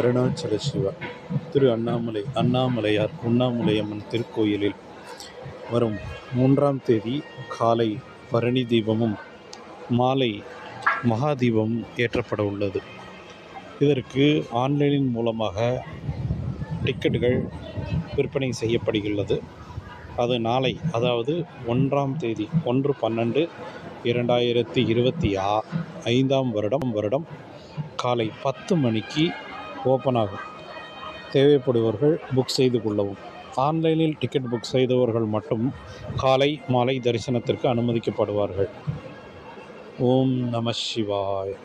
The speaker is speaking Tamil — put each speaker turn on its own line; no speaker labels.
அருணாச்சல சிவா திரு அண்ணாமலை அண்ணாமலையார் உண்ணாமலையம்மன் திருக்கோயிலில் வரும் மூன்றாம் தேதி காலை பரணி தீபமும் மாலை மகாதீபமும் ஏற்றப்பட உள்ளது. இதற்கு ஆன்லைனின் மூலமாக டிக்கெட்டுகள் விற்பனை செய்யப்படுகிறது அது நாளை அதாவது ஒன்றாம் தேதி ஒன்று பன்னெண்டு இரண்டாயிரத்தி இருபத்தி ஆ ஐந்தாம் வருடம் வருடம் காலை பத்து மணிக்கு ஓப்பன் ஆகும். தேவைப்படுபவர்கள் புக் செய்து கொள்ளவும். ஆன்லைனில் டிக்கெட் புக் செய்தவர்கள் மட்டும் காலை மாலை தரிசனத்திற்கு அனுமதிக்கப்படுவார்கள். ஓம் நம சிவாய்.